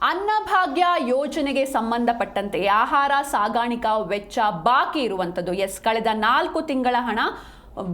ಅನ್ನಭಾಗ್ಯ ಯೋಜನೆಗೆ ಸಂಬಂಧಪಟ್ಟಂತೆ ಆಹಾರ ಸಾಗಾಣಿಕಾ ವೆಚ್ಚ ಬಾಕಿ ಇರುವಂಥದ್ದು ಎಸ್ ಕಳೆದ ನಾಲ್ಕು ತಿಂಗಳ ಹಣ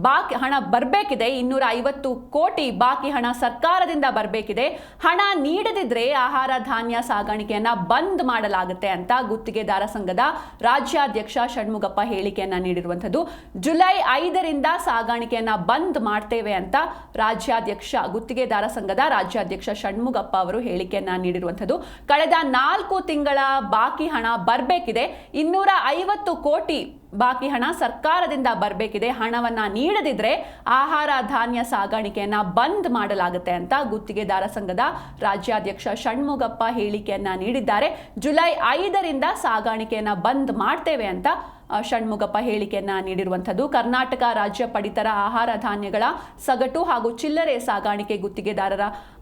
ಬಾಕಿ ಹಣ ಬರಬೇಕಿದೆ ಇನ್ನೂರ ಐವತ್ತು ಕೋಟಿ ಬಾಕಿ ಹಣ ಸರ್ಕಾರದಿಂದ ಬರಬೇಕಿದೆ. ಹಣ ನೀಡದಿದ್ರೆ ಆಹಾರ ಧಾನ್ಯ ಸಾಗಾಣಿಕೆಯನ್ನು ಬಂದ್ ಮಾಡಲಾಗುತ್ತೆ ಅಂತ ಗುತ್ತಿಗೆದಾರ ಸಂಘದ ರಾಜ್ಯಾಧ್ಯಕ್ಷ ಷಣ್ಮುಗಪ್ಪ ಹೇಳಿಕೆಯನ್ನು ನೀಡಿರುವಂಥದ್ದು. ಜುಲೈ ಐದರಿಂದ ಸಾಗಾಣಿಕೆಯನ್ನು ಬಂದ್ ಮಾಡ್ತೇವೆ ಅಂತ ರಾಜ್ಯಾಧ್ಯಕ್ಷ, ಗುತ್ತಿಗೆದಾರ ಸಂಘದ ರಾಜ್ಯಾಧ್ಯಕ್ಷ ಷಣ್ಮುಗಪ್ಪ ಅವರು ಹೇಳಿಕೆಯನ್ನು ನೀಡಿರುವಂಥದ್ದು. ಕಳೆದ ನಾಲ್ಕು ತಿಂಗಳ ಬಾಕಿ ಹಣ ಬರಬೇಕಿದೆ ಇನ್ನೂರ ಐವತ್ತು ಕೋಟಿ ಬಾಕಿ ಹಣ ಸರ್ಕಾರದಿಂದ ಬರಬೇಕಿದೆ, ಹಣವನ್ನು ನೀಡದಿದ್ರೆ ಆಹಾರ ಧಾನ್ಯ ಸಾಗಾಣಿಕೆಯನ್ನು ಬಂದ್ ಮಾಡಲಾಗುತ್ತೆ ಅಂತ ಗುತ್ತಿಗೆದಾರ ಸಂಘದ ರಾಜ್ಯಾಧ್ಯಕ್ಷ ಷಣ್ಮುಗಪ್ಪ ಹೇಳಿಕೆಯನ್ನ ನೀಡಿದ್ದಾರೆ. ಜುಲೈ ಐದರಿಂದ ಸಾಗಾಣಿಕೆಯನ್ನು ಬಂದ್ ಮಾಡ್ತೇವೆ ಅಂತ ಆ, ಷಣ್ಮುಗಪ್ಪ ಹೇಳಿಕೆಯನ್ನ ನೀಡಿರುವಂಥದ್ದು. ಕರ್ನಾಟಕ ರಾಜ್ಯ ಪಡಿತರ ಆಹಾರ ಧಾನ್ಯಗಳ ಸಗಟು ಹಾಗೂ ಚಿಲ್ಲರೆ ಸಾಗಾಣಿಕೆ ಗುತ್ತಿಗೆದಾರರ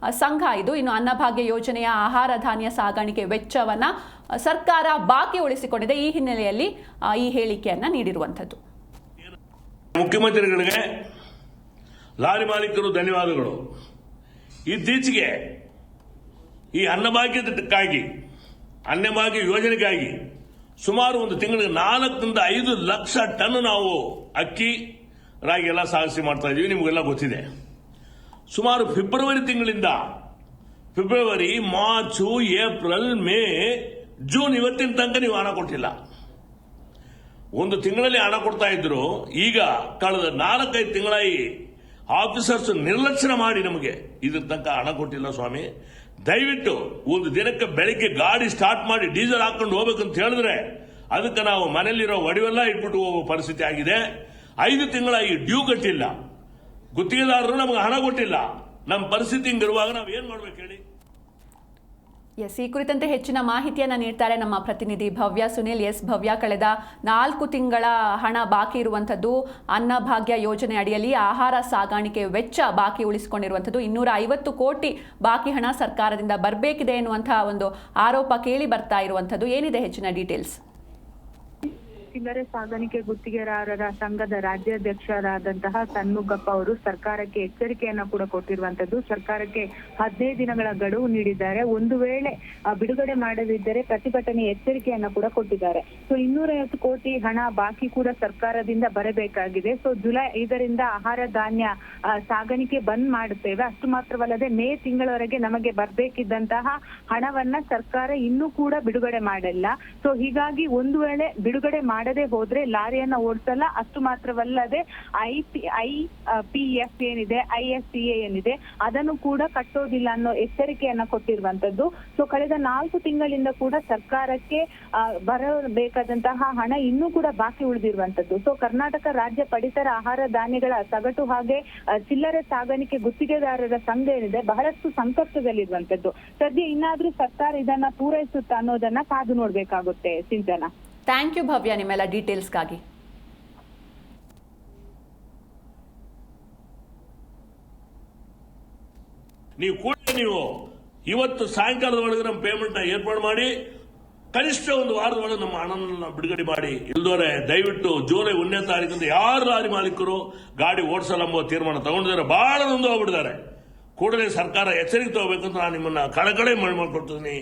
ಸಂಘ ಇದು. ಇನ್ನು ಅನ್ನಭಾಗ್ಯ ಯೋಜನೆಯ ಆಹಾರ ಧಾನ್ಯ ಸಾಗಾಣಿಕೆ ವೆಚ್ಚವನ್ನ ಸರ್ಕಾರ ಬಾಕಿ ಉಳಿಸಿಕೊಂಡಿದೆ. ಈ ಹಿನ್ನೆಲೆಯಲ್ಲಿ ಈ ಹೇಳಿಕೆಯನ್ನ ನೀಡಿರುವಂಥದ್ದು. ಮುಖ್ಯಮಂತ್ರಿಗಳಿಗೆ ಲಾರಿ ಮಾಲೀಕರು ಧನ್ಯವಾದಗಳು. ಇತ್ತೀಚೆಗೆ ಈ ಅನ್ನಭಾಗ್ಯದಕ್ಕಾಗಿ ಅನ್ನಭಾಗ್ಯ ಯೋಜನೆಗಾಗಿ ಸುಮಾರು ಒಂದು ತಿಂಗಳಿಗೆ ನಾಲ್ಕರಿಂದ ಐದು ಲಕ್ಷ ಟನ್ ನಾವು ಅಕ್ಕಿ, ರಾಗಿ ಎಲ್ಲ ಸಾಗಿಸಿ ಮಾಡ್ತಾ ಇದೀವಿ ನಿಮಗೆಲ್ಲ ಗೊತ್ತಿದೆ. ಸುಮಾರು ಫೆಬ್ರವರಿ ತಿಂಗಳಿಂದ, February, March, April, May, June ಇವತ್ತಿನ ತನಕ ನೀವು ಹಣ ಕೊಟ್ಟಿಲ್ಲ. ಒಂದು ತಿಂಗಳಲ್ಲಿ ಹಣ ಕೊಡ್ತಾ ಇದ್ರು. ಈಗ ಕಳೆದ ನಾಲ್ಕೈದು ತಿಂಗಳಾಗಿ ಆಫೀಸರ್ಸ್ ನಿರ್ಲಕ್ಷ್ಯ ಮಾಡಿ ನಮಗೆ ಇದ್ರ ತನಕ ಹಣ ಕೊಟ್ಟಿಲ್ಲ ಸ್ವಾಮಿ. ದಯವಿಟ್ಟು ಒಂದು ದಿನಕ್ಕೆ ಬೆಳಿಗ್ಗೆ ಗಾಡಿ ಸ್ಟಾರ್ಟ್ ಮಾಡಿ ಡೀಸೆಲ್ ಹಾಕೊಂಡು ಹೋಗ್ಬೇಕಂತ ಹೇಳಿದ್ರೆ ಅದಕ್ಕೆ ನಾವು ಮನೆಯಲ್ಲಿರೋ ಒಡವೆಲ್ಲ ಇಟ್ಬಿಟ್ಟು ಹೋಗೋ ಪರಿಸ್ಥಿತಿ ಆಗಿದೆ. ಐದು ತಿಂಗಳಾಗಿ ಡ್ಯೂ ಕಟ್ಟಿಲ್ಲ. ಗುತ್ತಿಗೆದಾರರು ನಮಗೆ ಹಣ ಕೊಟ್ಟಿಲ್ಲ. ನಮ್ಮ ಪರಿಸ್ಥಿತಿ ಹಿಂಗಿರುವಾಗ ನಾವು ಏನ್ ಮಾಡ್ಬೇಕು ಹೇಳಿ? ಎಸ್ ಈ ಕುರಿತಂತೆ ಹೆಚ್ಚಿನ ಮಾಹಿತಿಯನ್ನು ನೀಡ್ತಾರೆ ನಮ್ಮ ಪ್ರತಿನಿಧಿ ಭವ್ಯ ಸುನಿಲ್. ಎಸ್ ಭವ್ಯ, ಕಳೆದ ನಾಲ್ಕು ತಿಂಗಳ ಹಣ ಬಾಕಿ ಇರುವಂಥದ್ದು ಅನ್ನಭಾಗ್ಯ ಯೋಜನೆ ಅಡಿಯಲ್ಲಿ ಆಹಾರ ಸಾಗಾಣಿಕೆ ವೆಚ್ಚ ಬಾಕಿ ಉಳಿಸಿಕೊಂಡಿರುವಂಥದ್ದು. ಇನ್ನೂರ ಐವತ್ತು ಕೋಟಿ ಬಾಕಿ ಹಣ ಸರ್ಕಾರದಿಂದ ಬರಬೇಕಿದೆ ಎನ್ನುವಂತಹ ಒಂದು ಆರೋಪ ಕೇಳಿ ಬರ್ತಾ ಇರುವಂಥದ್ದು. ಏನಿದೆ ಹೆಚ್ಚಿನ ಡೀಟೇಲ್ಸ್ ಚಿಲ್ಲರೆ ಸಾಗಾಣಿಕೆ ಗುತ್ತಿಗೆದಾರರ ಸಂಘದ ರಾಜ್ಯಾಧ್ಯಕ್ಷರಾದಂತಹ ಸನ್ಮುಖಪ್ಪ ಅವರು ಸರ್ಕಾರಕ್ಕೆ ಎಚ್ಚರಿಕೆಯನ್ನ ಕೂಡ ಕೊಟ್ಟಿರುವಂತದ್ದು. ಸರ್ಕಾರಕ್ಕೆ ಹದಿನೈದು ದಿನಗಳ ಗಡುವು ನೀಡಿದ್ದಾರೆ. ಒಂದು ವೇಳೆ ಬಿಡುಗಡೆ ಮಾಡದಿದ್ದರೆ ಪ್ರತಿಭಟನೆ ಎಚ್ಚರಿಕೆಯನ್ನ ಕೂಡ ಕೊಟ್ಟಿದ್ದಾರೆ. ಸೊ, ಇನ್ನೂರೈವತ್ತು ಕೋಟಿ ಹಣ ಬಾಕಿ ಕೂಡ ಸರ್ಕಾರದಿಂದ ಬರಬೇಕಾಗಿದೆ. ಸೊ, ಜುಲೈ ಐದರಿಂದ ಆಹಾರ ಧಾನ್ಯ ಸಾಗಾಣಿಕೆ ಬಂದ್ ಮಾಡುತ್ತೇವೆ. ಅಷ್ಟು ಮಾತ್ರವಲ್ಲದೆ ಮೇ ತಿಂಗಳವರೆಗೆ ನಮಗೆ ಬರಬೇಕಿದ್ದಂತಹ ಹಣವನ್ನ ಸರ್ಕಾರ ಇನ್ನೂ ಕೂಡ ಬಿಡುಗಡೆ ಮಾಡಲ್ಲ. ಸೊ, ಹೀಗಾಗಿ ಒಂದು ವೇಳೆ ಬಿಡುಗಡೆ ಮಾಡದೆ ಹೋದ್ರೆ ಲಾರಿಯನ್ನ ಓಡಿಸಲ್ಲ. ಅಷ್ಟು ಮಾತ್ರವಲ್ಲದೆ I P I P F ಏನಿದೆ ಐ ಎಸ್ ಸಿ ಎ ಏನಿದೆ, ಅದನ್ನು ಕೂಡ ಕಟ್ಟೋದಿಲ್ಲ ಅನ್ನೋ ಎಚ್ಚರಿಕೆಯನ್ನ ಕೊಟ್ಟಿರುವಂತದ್ದು ಸೊ ಕಳೆದ ನಾಲ್ಕು ತಿಂಗಳಿಂದ ಕೂಡ ಸರ್ಕಾರಕ್ಕೆ ಬರಬೇಕಾದಂತಹ ಹಣ ಇನ್ನೂ ಕೂಡ ಬಾಕಿ ಉಳಿದಿರುವಂತದ್ದು ಸೊ ಕರ್ನಾಟಕ ರಾಜ್ಯ ಪಡಿತರ ಆಹಾರ ಧಾನ್ಯಗಳ ಸಗಟು ಹಾಗೆ ಚಿಲ್ಲರೆ ಸಾಗಾಣಿಕೆ ಗುತ್ತಿಗೆದಾರರ ಸಂಘ ಏನಿದೆ, ಬಹಳಷ್ಟು ಸಂಕಷ್ಟದಲ್ಲಿರುವಂತದ್ದು ಸದ್ಯ ಇನ್ನಾದ್ರೂ ಸರ್ಕಾರ ಇದನ್ನ ಪೂರೈಸುತ್ತಾ ಅನ್ನೋದನ್ನ ಕಾದು ನೋಡ್ಬೇಕಾಗುತ್ತೆ, ಸಿಂಚನ. ಥ್ಯಾಂಕ್ ಯು ಭವ್ಯ ನಿಮ್ಮೆಲ್ಲ ಡೀಟೇಲ್ಸ್ಗಾಗಿ ನೀವು ಕೂಡಲೇ ನೀವು ಇವತ್ತು ಸಾಯಂಕಾಲದ ಒಳಗೆ ನಮ್ಮ ಪೇಮೆಂಟ್ ಏರ್ಪಾಡು ಮಾಡಿ, ಕನಿಷ್ಠ ಒಂದು ವಾರದ ಒಳಗೆ ನಮ್ಮ ಹಣವನ್ನು ಬಿಡುಗಡೆ ಮಾಡಿ. ಇಲ್ದೋರೆ ದಯವಿಟ್ಟು ಜೂಲೈ ಒಂದನೇ ತಾರೀಕಿಂದ ಯಾರು ಲಾರಿ ಮಾಲೀಕರು ಗಾಡಿ ಓಡಿಸಲ್ಲ ಎಂಬ ತೀರ್ಮಾನ ತಗೊಂಡಿದ್ದಾರೆ. ಬಹಳ ನೊಂದು ಹೋಗ್ಬಿಟ್ಟಿದ್ದಾರೆ. ಕೂಡಲೇ ಸರ್ಕಾರ ಎಚ್ಚರಿಕೆ ತಗೋಬೇಕು ಅಂತ ನಾನು ನಿಮ್ಮನ್ನ ಕಳಕಳೆ ಮಾಡಿ ಮಾಡ್ಕೊಡ್ತೀನಿ